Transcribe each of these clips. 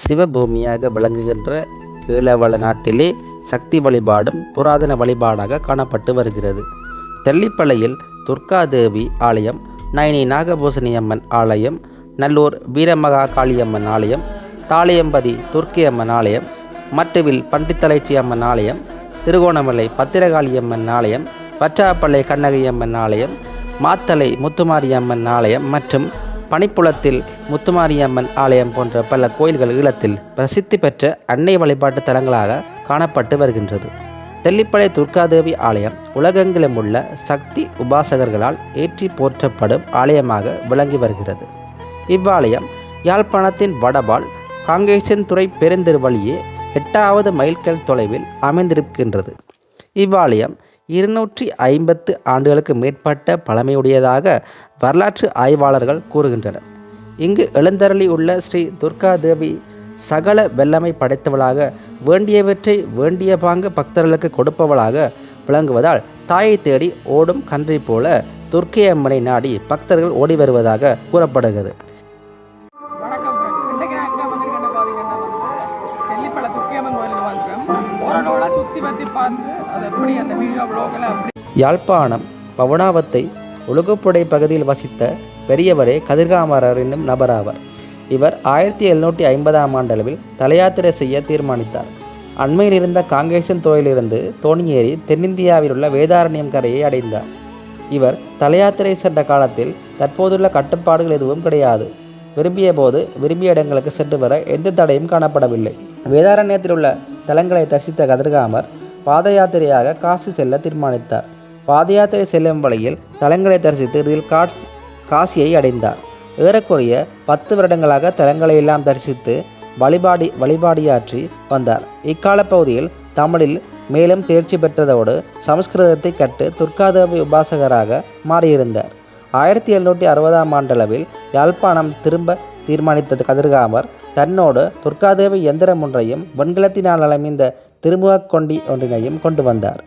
சிவபூமியாக விளங்குகின்ற ஈழவள நாட்டிலே சக்தி வழிபாடும் புராதன வழிபாடாக காணப்பட்டு வருகிறது. தெல்லிப்பளையில் துர்காதேவி ஆலயம் நயனி நாகபூசணி அம்மன் ஆலயம் நல்லூர் வீரமகா காளியம்மன் ஆலயம் தாளியம்பதி துர்க்கியம்மன் ஆலயம் மட்டுவில் பண்டித்தலைச்சி அம்மன் ஆலயம் திருகோணமலை பத்திரகாளியம்மன் ஆலயம் வற்றாப்பள்ளை கண்ணகியம்மன் ஆலயம் மாத்தலை முத்துமாரியம்மன் ஆலயம் மற்றும் பனிப்புலத்தில் முத்துமாரியம்மன் ஆலயம் போன்ற பல கோயில்கள் ஈழத்தில் பிரசித்தி பெற்ற அன்னை வழிபாட்டு தலங்களாக காணப்பட்டு வருகின்றது. தெல்லிப்பளை துர்காதேவி ஆலயம் உலகெங்கிலும் உள்ள சக்தி உபாசகர்களால் ஏற்றி போற்றப்படும் ஆலயமாக விளங்கி வருகிறது. இவ்வாலயம் யாழ்ப்பாணத்தின் வடபால் காங்கேசன்துறை பெருந்திருவழியே எட்டாவது மைல்கல் தொலைவில் அமைந்திருக்கின்றது. இவ்வாலயம் இருநூற்றி ஐம்பத்து ஆண்டுகளுக்கு மேற்பட்ட பழமையுடையதாக வரலாற்று ஆய்வாளர்கள் கூறுகின்றனர். இங்கு எழுந்தருளி உள்ள ஸ்ரீ துர்காதேவி சகல வெள்ளமை படைத்தவளாக வேண்டியவற்றை வேண்டிய பாங்கு பக்தர்களுக்கு கொடுப்பவளாக விளங்குவதால் தாயை தேடி ஓடும் கன்றை போல துர்க்கை அம்மனை நாடி பக்தர்கள் ஓடி வருவதாக கூறப்படுகிறது. ஓரளவுல சுற்றி பற்றி பார்த்து அது எப்படி அந்த வீடியோ ப்ளோகில் அப்படி யாழ்ப்பாணம் பவனாவத்தை ஒழுகுப்புடை பகுதியில் வசித்த பெரியவரே கதிர்காமரர் என்னும் நபராவர். இவர் ஆயிரத்தி எழுநூற்றி ஐம்பதாம் ஆண்டளவில் தலையாத்திரை செய்ய தீர்மானித்தார். அண்மையில் இருந்த காங்கேசன் தோயிலிருந்து தோணியேறி தென்னிந்தியாவில் உள்ள வேதாரண்யம் கரையை அடைந்தார். இவர் தலையாத்திரை சென்ற காலத்தில் தற்போதுள்ள கட்டுப்பாடுகள் எதுவும் கிடையாது. விரும்பிய போது விரும்பிய இடங்களுக்கு சென்று வர எந்த தடையும் காணப்படவில்லை. வேதாரண்யத்தில் உள்ள தலங்களை தரிசித்த கதிர்காமர் பாத யாத்திரையாக காசி செல்ல தீர்மானித்தார். பாத யாத்திரை செல்லும் வழியில் தலங்களை தரிசித்து இறுதியில் காசியை அடைந்தார். ஏறக்குறைய பத்து வருடங்களாக தலங்களை எல்லாம் தரிசித்து வழிபாடி வழிபாடியாற்றி வந்தார். இக்கால பகுதியில் தமிழில் மேலும் தேர்ச்சி பெற்றதோடு சமஸ்கிருதத்தை கற்று துர்காதேவி உபாசகராக மாறியிருந்தார். ஆயிரத்தி எழுநூற்றி அறுபதாம் ஆண்டளவில் யாழ்ப்பாணம் திரும்ப தீர்மானித்தது கதிர்காமர். தன்னோடு துர்காதேவி எந்திரம் ஒன்றையும் வெண்கலத்தினால் அமைந்த திருமுகக் கொண்டி ஒன்றினையும் கொண்டு வந்தார்.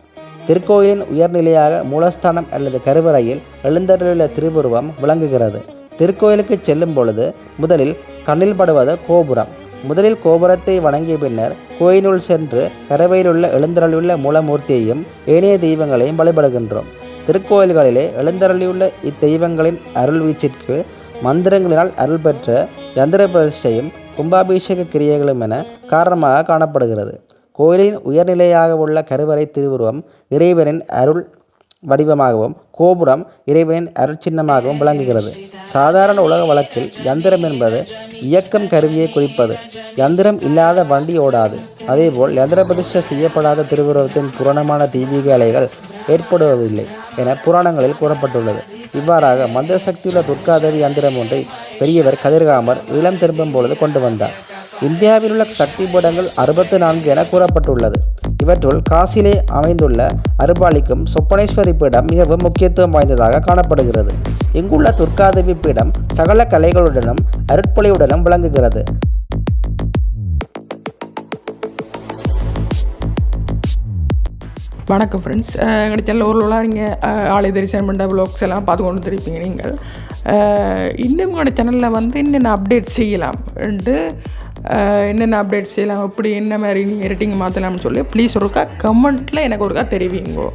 திருக்கோயிலின் உயர்நிலையாக மூலஸ்தானம் அல்லது கருவறையில் எழுந்தருளுள்ள திருவுருவம் விளங்குகிறது. திருக்கோயிலுக்கு செல்லும் பொழுது முதலில் கண்ணில் படுவது கோபுரம். முதலில் கோபுரத்தை வணங்கிய பின்னர் கோயிலுள் சென்று கரவையிலுள்ள எழுந்தருளியுள்ள மூலமூர்த்தியையும் ஏனைய தெய்வங்களையும் வழிபடுகின்றோம். திருக்கோயில்களிலே எழுந்தருளியுள்ள இத்தெய்வங்களின் அருள் வீச்சிற்கு மந்திரங்களினால் அருள் பெற்ற யந்திர பிரதிஷ்டையும் கும்பாபிஷேக கிரியைகளும் என காரணமாக காணப்படுகிறது. கோயிலின் உயர்நிலையாக உள்ள கருவறை திருவுருவம் இறைவனின் அருள் வடிவமாகவும் கோபுரம் இறைவனின் அருட்சின்னமாகவும் விளங்குகிறது. சாதாரண உலக வழக்கில் யந்திரம் என்பது இயக்கம் கருவியை குறிப்பது. யந்திரம் இல்லாத வண்டி ஓடாது. அதேபோல் யந்திர பிரதிஷ்ட செய்யப்படாத திருவுருவத்தின் புராணமான தெய்வீக அலைகள் ஏற்படுவதில்லை என புராணங்களில் கூறப்பட்டுள்ளது. இவ்வாறாக மந்திர சக்தியுள்ள துர்காதேவி யந்திரம் ஒன்றை பெரியவர் கதிர்காமர் இளம் திரும்பும் பொழுது கொண்டு வந்தார். இந்தியாவில் உள்ள சக்தி பீடங்கள் அறுபத்து நான்கு என கூறப்பட்டுள்ளது. இவற்றுள் காசிலே அமைந்துள்ள அருபாலிக்கும் சொப்பனேஸ்வரி பீடம் மிகவும் முக்கியத்துவம் வாய்ந்ததாக காணப்படுகிறது. இங்குள்ள துர்காதேவி பீடம் சகல கலைகளுடனும் அருட்பொழியுடனும் விளங்குகிறது. வணக்கம் ஃப்ரெண்ட்ஸ் எங்கள் சேனல் ஊரில் நீங்கள் ஆலை தரிசனம் பண்ணுற ப்ளாக்ஸ் எல்லாம் பார்த்து கொண்டு தெரிவிப்பீங்க நீங்கள். இன்னும் கூட சேனலில் வந்து என்னென்ன அப்டேட் செய்யலாம் என்று என்னென்ன அப்டேட் செய்யலாம் எப்படி என்ன மாதிரி நீங்கள் எடிட்டிங் மாற்றலாம்னு சொல்லி ப்ளீஸ் ஒருக்கா கமெண்ட்டில் எனக்கு ஒருக்கா தெரிவிங்கோ.